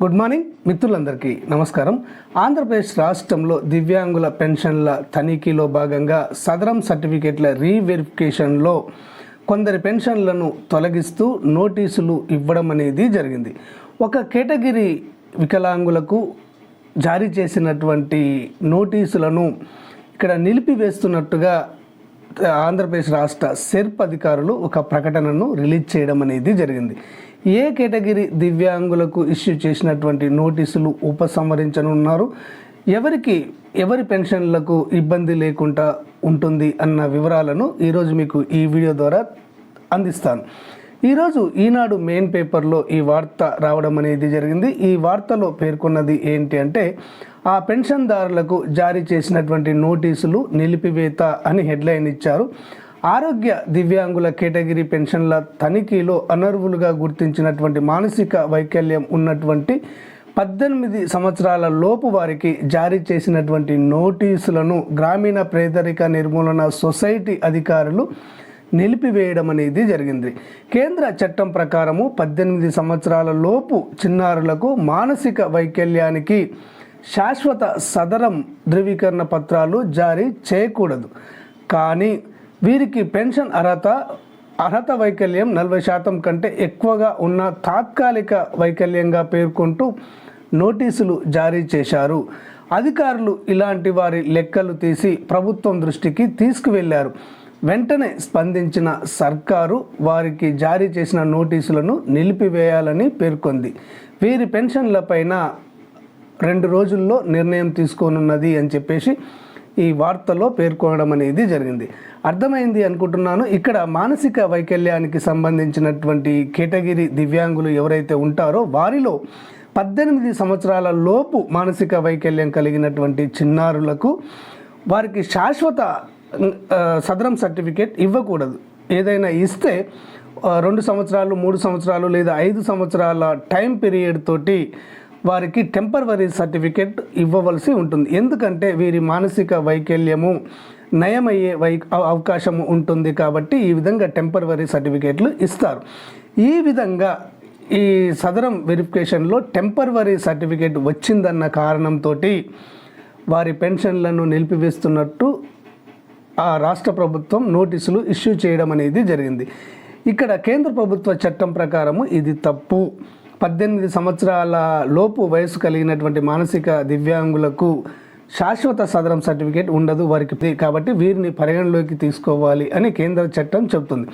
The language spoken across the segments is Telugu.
గుడ్ మార్నింగ్ మిత్రులందరికీ నమస్కారం. ఆంధ్రప్రదేశ్ రాష్ట్రంలో దివ్యాంగుల పెన్షన్ల తనిఖీలో భాగంగా సదరం సర్టిఫికేట్ల రీవెరిఫికేషన్లో కొందరి పెన్షన్లను తొలగిస్తూ నోటీసులు ఇవ్వడం అనేది జరిగింది. ఒక కేటగిరీ వికలాంగులకు జారీ చేసినటువంటి నోటీసులను ఇక్కడ నిలిపివేస్తున్నట్టుగా ఆంధ్రప్రదేశ్ రాష్ట్ర సెర్ప్ అధికారులు ఒక ప్రకటనను రిలీజ్ చేయడం అనేది జరిగింది. ఏ కేటగిరీ దివ్యాంగులకు ఇష్యూ చేసినటువంటి నోటీసులు ఉపసంహరించనున్నారు? ఎవరికి ఎవరి పెన్షన్లకు ఇబ్బంది లేకుండా ఉంటుంది అన్న వివరాలను ఈరోజు మీకు ఈ వీడియో ద్వారా అందిస్తాను. ఈరోజు ఈనాడు మెయిన్ పేపర్లో ఈ వార్త రావడం అనేది జరిగింది. ఈ వార్తలో పేర్కొన్నది ఏంటి అంటే ఆ పెన్షన్దారులకు జారీ చేసినటువంటి నోటీసులు నిలిపివేత అని హెడ్లైన్ ఇచ్చారు. ఆరోగ్య దివ్యాంగుల కేటగిరీ పెన్షన్ల తనిఖీలో అనర్వులుగా గుర్తించినటువంటి మానసిక వైకల్యం ఉన్నటువంటి పద్దెనిమిది సంవత్సరాల లోపు వారికి జారీ చేసినటువంటి నోటీసులను గ్రామీణ పేదరిక నిర్మూలన సొసైటీ అధికారులు నిలిపివేయడం అనేది జరిగింది. కేంద్ర చట్టం ప్రకారము పద్దెనిమిది సంవత్సరాల లోపు చిన్నారులకు మానసిక వైకల్యానికి శాశ్వత సదరం ధృవీకరణ పత్రాలు జారీ చేయకూడదు. కానీ వీరికి పెన్షన్ అర్హత అర్హత వైకల్యం నలభై శాతం కంటే ఎక్కువగా ఉన్న తాత్కాలిక వైకల్యంగా పేర్కొంటూ నోటీసులు జారీ చేశారు. అధికారులు ఇలాంటి వారి లెక్కలు తీసి ప్రభుత్వం దృష్టికి తీసుకువెళ్ళారు. వెంటనే స్పందించిన సర్కారు వారికి జారీ చేసిన నోటీసులను నిలిపివేయాలని పేర్కొంది. వీరి పెన్షన్లపైన రెండు రోజుల్లో నిర్ణయం తీసుకోనున్నది అని చెప్పేసి ఈ వార్తలో పేర్కొనడం అనేది జరిగింది. అర్థమైంది అనుకుంటున్నాను. ఇక్కడ మానసిక వైకల్యానికి సంబంధించినటువంటి కేటగిరీ దివ్యాంగులు ఎవరైతే ఉంటారో వారిలో పద్దెనిమిది సంవత్సరాల లోపు మానసిక వైకల్యం కలిగినటువంటి చిన్నారులకు వారికి శాశ్వత సదరం సర్టిఫికేట్ ఇవ్వకూడదు. ఏదైనా ఇస్తే రెండు సంవత్సరాలు మూడు సంవత్సరాలు లేదా ఐదు సంవత్సరాల టైం పీరియడ్ తోటి వారికి టెంపరవరీ సర్టిఫికేట్ ఇవ్వవలసి ఉంటుంది. ఎందుకంటే వీరి మానసిక వైకల్యము నయమయ్యే వై అవకాశం ఉంటుంది కాబట్టి ఈ విధంగా టెంపరవరీ సర్టిఫికేట్లు ఇస్తారు. ఈ విధంగా ఈ సదరం వెరిఫికేషన్లో టెంపరవరీ సర్టిఫికేట్ వచ్చిందన్న కారణంతో వారి పెన్షన్లను నిలిపివేస్తున్నట్టు ఆ రాష్ట్ర ప్రభుత్వం నోటీసులు ఇష్యూ చేయడం అనేది జరిగింది. ఇక్కడ కేంద్ర ప్రభుత్వ చట్టం ప్రకారము ఇది తప్పు. పద్దెనిమిది సంవత్సరాల లోపు వయసు కలిగినటువంటి మానసిక దివ్యాంగులకు శాశ్వత సదరం సర్టిఫికేట్ ఉండదు వారికి కాబట్టి వీరిని పరిగణలోకి తీసుకోవాలి అని కేంద్ర చట్టం చెబుతుంది.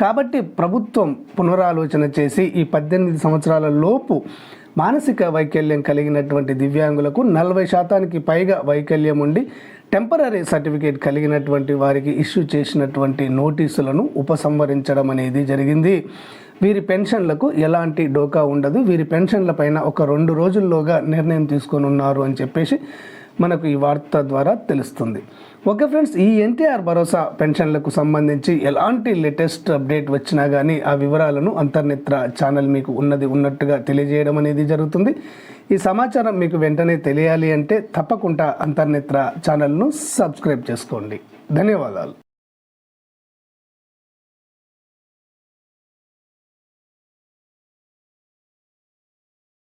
కాబట్టి ప్రభుత్వం పునరాలోచన చేసి ఈ పద్దెనిమిది సంవత్సరాల లోపు మానసిక వైకల్యం కలిగినటువంటి దివ్యాంగులకు నలభై శాతానికి పైగా వైకల్యం ఉండి టెంపరీ సర్టిఫికేట్ కలిగినటువంటి వారికి ఇష్యూ చేసినటువంటి నోటీసులను ఉపసంహరించడం అనేది జరిగింది. వీరి పెన్షన్లకు ఎలాంటి డోకా ఉండదు. వీరి పెన్షన్ల పైన ఒక రెండు రోజుల్లోగా నిర్ణయం తీసుకొని ఉన్నారు అని చెప్పేసి మనకు ఈ వార్త ద్వారా తెలుస్తుంది. ఓకే ఫ్రెండ్స్ ఈ ఎన్టీఆర్ భరోసా పెన్షన్లకు సంబంధించి ఎలాంటి లేటెస్ట్ అప్డేట్ వచ్చినా కానీ ఆ వివరాలను అంతర్నేత్ర ఛానల్ మీకు ఉన్నది ఉన్నట్టుగా తెలియజేయడం అనేది జరుగుతుంది. ఈ సమాచారం మీకు వెంటనే తెలియాలి అంటే తప్పకుండా అంతర్నేత్ర ఛానల్ను సబ్స్క్రైబ్ చేసుకోండి. ధన్యవాదాలు.